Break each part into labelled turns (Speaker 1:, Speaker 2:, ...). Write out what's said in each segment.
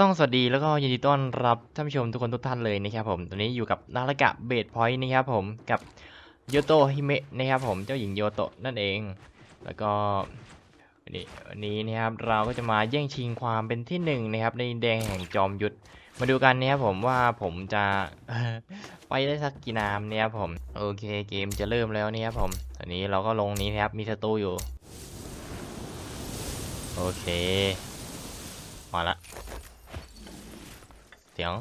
Speaker 1: ต้องสวัสดีแล้วก็ยินดีต้อนรับท่านผู้ชมทุกคนทุกท่านเลยนะครับผมตอนนี้อยู่กับนาฬกะเบดพอยต์นะครับผมกับโยโตฮิเมะนะครับผมเจ้าหญิงโยโตะนั่นเอง แล้วก็วันนี้วันนี้นะครับเราก็จะมาแย่งชิงความเป็นที่หนึ่งนะครับในแดงแห่งจอมยุทธมาดูกันนะครับผมว่าผมจะไปได้สักกี่นามเนี่ยครับผมโอเคเกมจะเริ่มแล้วเนี่ยครับผมตอนนี้เราก็ลงนี้นะครับมีศัตรูอยู่โอเคมาละ สียง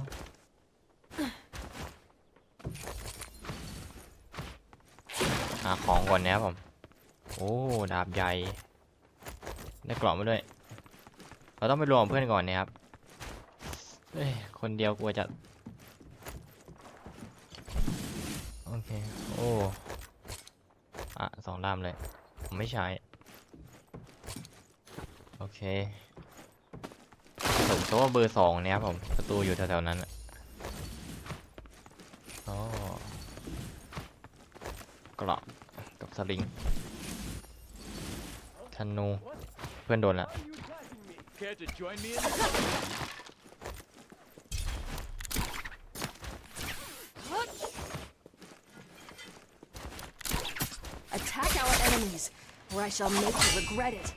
Speaker 1: หาของก่อนนะครับผม โอ้ ดาบใหญ่ ได้กล่องมาด้วย เราต้องไปรวมเพื่อนก่อนนะครับเฮ้ยคนเดียวกลัวจะ โอเค โอ้อะสองดามเลย ผมไม่ใช้ โอเค ผมเชื่อว่าเบอร์สองเนี่ยครับผมประตูอยู่แถวๆนั้นอะอ๋อกรอบกับสลิงธนูเพื่อนโดนละ
Speaker 2: Care to join me in this?
Speaker 3: Attack our enemies, or I shall make you regret it.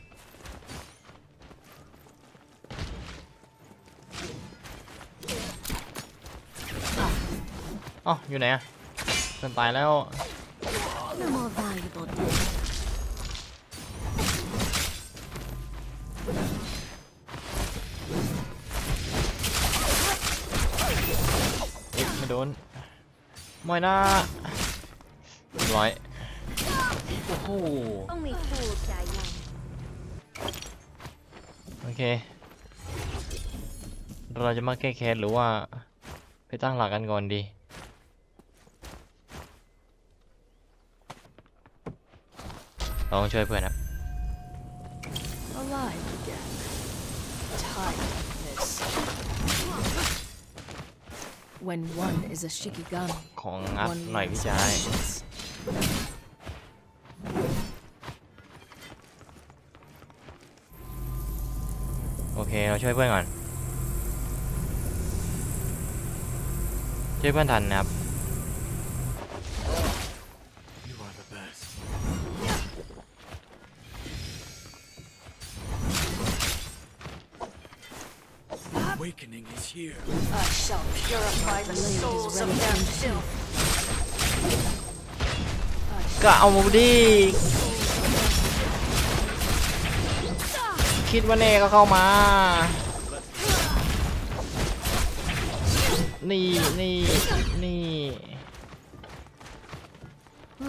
Speaker 1: อ๋ออยู่ไหนอะเพื่อนตายแล้ว เอ๊ะไม่โดนไม่นะเรียบร้อย โอ้โห
Speaker 3: Only fools die young.
Speaker 1: โอเค เราจะมาแก้แค้นหรือว่า ไปตั้งหลักกันก่อนดี เราต้องช่วยเพื่อนครับ
Speaker 3: Alive again. Tired of this. When one is a shikigami,
Speaker 1: ของงัด
Speaker 3: one
Speaker 1: หน่อยพี่
Speaker 3: needs
Speaker 1: ชาย
Speaker 3: patience.
Speaker 1: โอเค เราช่วยเพื่อนก่อน ช่วยเพื่อนทันนะครับ
Speaker 3: purify the souls of their filth.
Speaker 1: ก็เอาดิคิดว่าเน่ก็เข้ามา นี่นี่นี่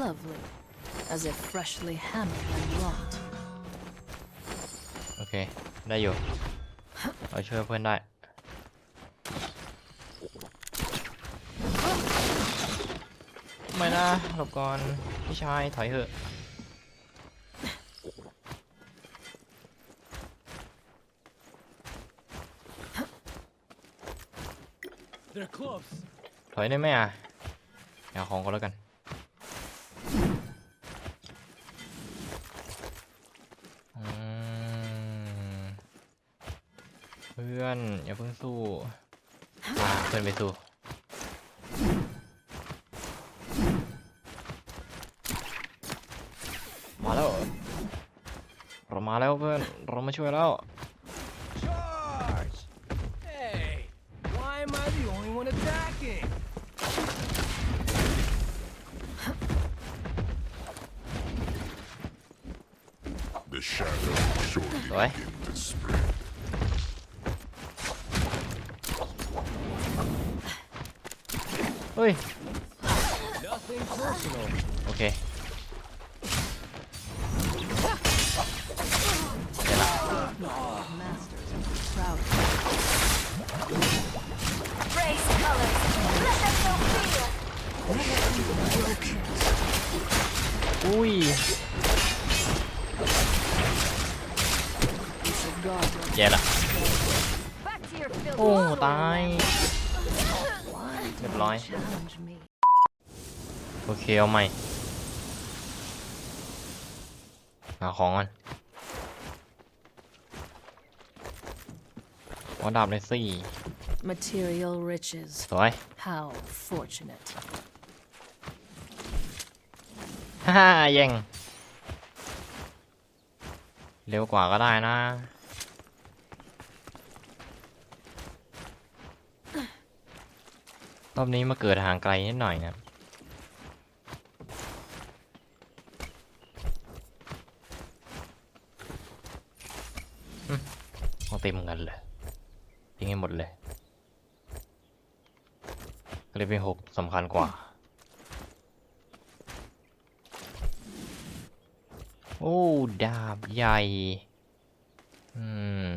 Speaker 3: Lovely, as if freshly hammered and wrought.
Speaker 1: โอเค ได้อยู่ เราช่วยเพื่อนได้ ไม่นะหลบก่อนพี่ชายถอยเถอะ
Speaker 2: They're close.
Speaker 1: ถอยได้ไหมอะเอาของก็แล้วกันอืมเพื่อนอย่าเพิ่งสู้พาเพื่อนไปสู้ มาแล้วเหรอเรา มาแล้วเพื่อน เรามาช่วยแล้ว
Speaker 2: Charge! Hey, why am I the only one attacking?
Speaker 4: The shadow will surely
Speaker 1: Rồi.
Speaker 4: begin to spread.
Speaker 1: เฮ้ย อุ้ย
Speaker 3: You should guard your
Speaker 1: แย่ละ
Speaker 5: Back to your filth.
Speaker 1: โอ้ ตาย เรียบร้อย
Speaker 3: challenge me.
Speaker 1: โอเค เอาใหม่ หาของก่อนขอดาบเลยสิ
Speaker 3: Material riches.
Speaker 1: สวย
Speaker 3: How fortunate.
Speaker 1: ฮ่าแย่งเร็วกว่าก็ได้นะ รอบนี้มาเกิดห่างไกลนิดหน่อยนะอืมเอาเต็มกันเลยทิ้งให้หมดเลยเลยเป็นหกสำคัญกว่า โอ้ ดาบใหญ่ อืม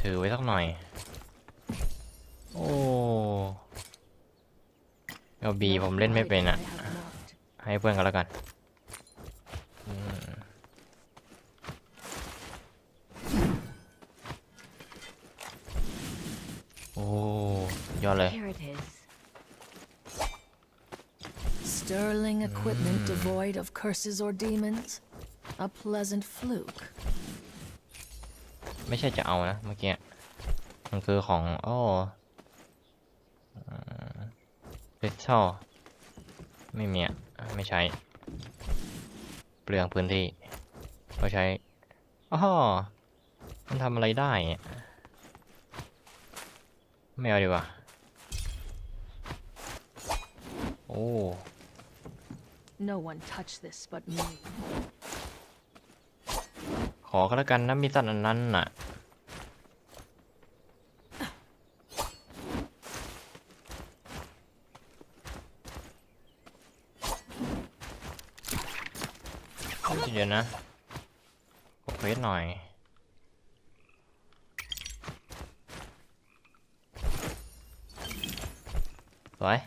Speaker 1: ถือไว้สักหน่อย โอ้เอลบีผมเล่นไม่เป็นอะให้เพื่อนกันแล้วกันโอ้ยอดเลย
Speaker 3: Sterling equipment devoid of curses or demons. A pleasant fluke.
Speaker 1: ไม่ใช่จะเอานะเมื่อกี้มันคือของโอ้เบสชอไม่มีอะไม่ใช้ เปลืองพื้นที่ก็ใช้อ๋อมันทำอะไรได้ ไม่เอาดีกว่า โอ้
Speaker 3: No one touched this but me.
Speaker 1: ขอก็แล้วกันนะมีสัตว์อันนั้นน่ะ เดี๋ยวนะกดเควสหน่อย สวย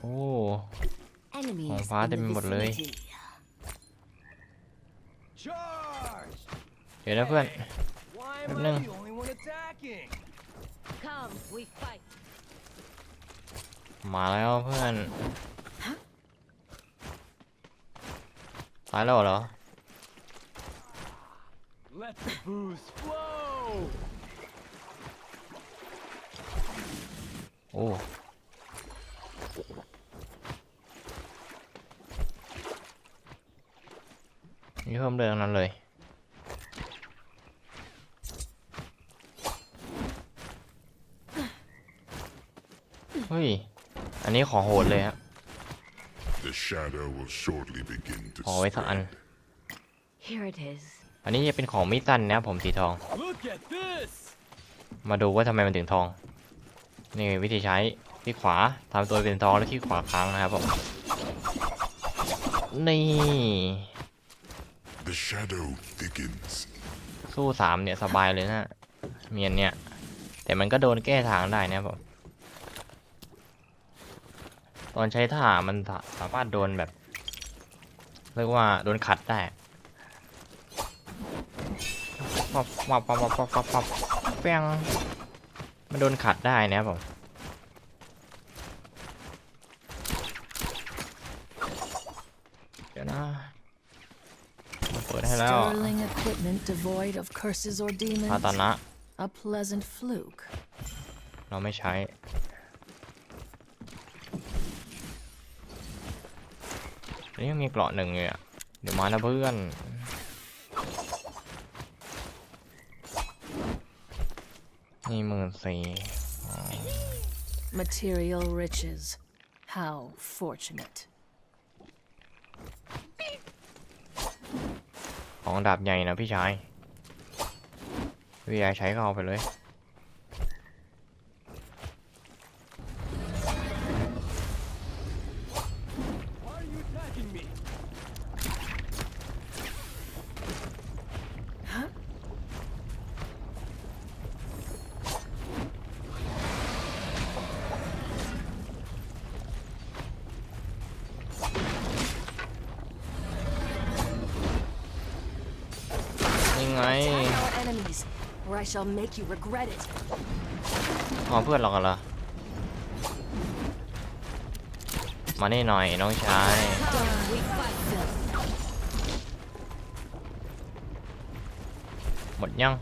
Speaker 1: โอ้
Speaker 5: ฟ้า
Speaker 1: เต็
Speaker 5: ม
Speaker 1: ไปห
Speaker 5: ม
Speaker 2: ด
Speaker 1: เลย เดี๋ยวนะเพื่อน
Speaker 2: แป๊
Speaker 5: บนึง
Speaker 1: มาแล้วเพื่อนตายแล้วเหรอโอ้ นี่เพิ่มเรื่องนั้นเลย เฮ้ย อันนี้ขอโหดเลยครับ
Speaker 4: The shadow will shortly begin to
Speaker 1: ขอไว้สักอัน
Speaker 4: spread.
Speaker 5: Here it is.
Speaker 1: อันนี้จะเป็นของมิสันนะครับผมสีทอง
Speaker 2: Look at this!
Speaker 1: มาดูว่าทำไมมันถึงทอง นี่วิธีใช้ที่ขวาทำตัวเป็นทองแล้วที่ขวาค้างนะครับผม นี่
Speaker 4: The shadow thickens.
Speaker 1: สู้สามเนี่ยสบายเลยนะเมียนเนี่ย แต่มันก็โดนแก้ทางได้นะผมตอนใช้ท่ามันสามารถโดนแบบเรียกว่าโดนขัดได้ปับปับปับปับปับปับปับแป้งมันโดนขัดได้นะผม แล้ว
Speaker 3: Sterling equipment devoid of curses or
Speaker 1: พาตา
Speaker 3: demons.
Speaker 1: นะ
Speaker 3: A pleasant fluke.
Speaker 1: เราไม่ใช้ นี่ยังมีเกราะหนึ่งเลยอ่ะ เดี๋ยวมานะเพื่อน นี่หมื่นสี่
Speaker 3: Material riches. How fortunate.
Speaker 1: ของดาบใหญ่นะพี่ชายพี่ชายใช้ก็เอาไปเลย ไง
Speaker 5: Attack our enemies, or I shall make you regret it.
Speaker 1: ขอเพื่อนเรากันเหรอ มานี่หน่อยน้องชายหมดยัง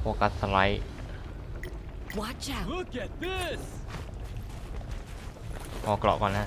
Speaker 1: โฟกัสสไลด์
Speaker 3: Watch out.
Speaker 2: Look at this!
Speaker 1: พอเกราะก่อนนะ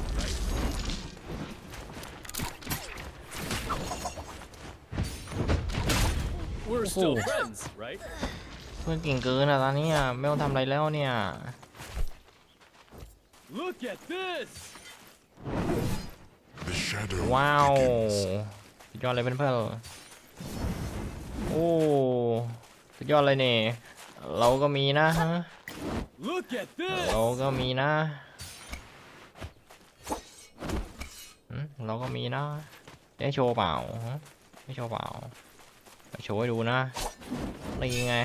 Speaker 1: Oh.
Speaker 2: friends, right?
Speaker 1: เพื่อนเก่งเกินอะตอนนี้อะไม่ต้องทำอะไรแล้วเนี่ย
Speaker 2: Look at this!
Speaker 4: The shadow
Speaker 1: ว้าว
Speaker 4: begins.
Speaker 1: สุดยอดเลยเพื่อนๆโอ้สุดยอดเลยเนี่ยเราก็มีนะฮะ
Speaker 2: Look at this!
Speaker 1: เราก็มีนะหืมเราก็มีนะ ได้โชว์เปล่าฮะไม่โชว์เปล่า ไปโชว์ให้ดูนะ นี่ไง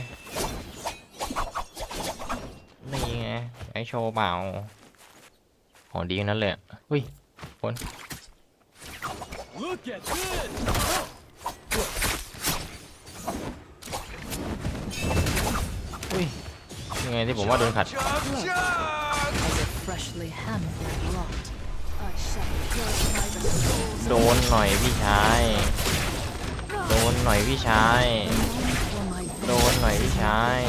Speaker 1: นี่ไง ไอโชว์เปล่าของดีทั้งนั้นเลยอะอุ้ยคน
Speaker 2: Look at this!
Speaker 1: อุ้ยยังไงที่ผมว่าโดนขัด
Speaker 3: As if freshly hammered like wrought.
Speaker 5: I shall purify the souls
Speaker 1: โดนหน่อยพี่ชาย โดนหน่อยพี่ชาย โดนหน่อยพี่ชาย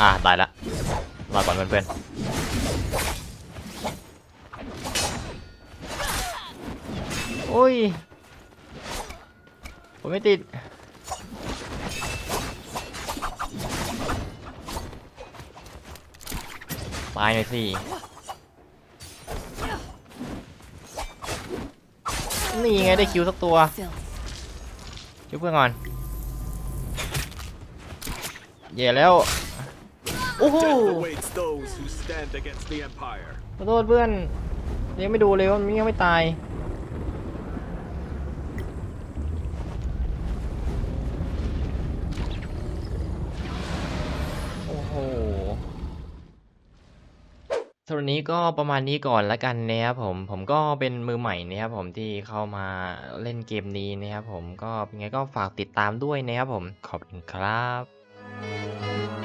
Speaker 1: อะตายละลาก่อนเพื่อนๆโอ้ย ผมไม่ติดตายหน่อยสิ นี่ไงได้คิวสักตัว
Speaker 3: filth.
Speaker 1: ช่วยเพื่อนก่อนเย่แล้วโอ้โห
Speaker 6: Death awaits those who stand against the Empire.
Speaker 1: ขอโทษเพื่อนยังไม่ดูเลยว่ามันยังไม่ตาย โอ้โหสำหรับ วันนี้ก็ประมาณนี้ก่อนละกันนะครับผมผมก็เป็นมือใหม่นะครับผมที่เข้ามาเล่นเกมนี้นะครับผมก็ยังไงก็ฝากติดตามด้วยนะครับผมขอบคุณครับ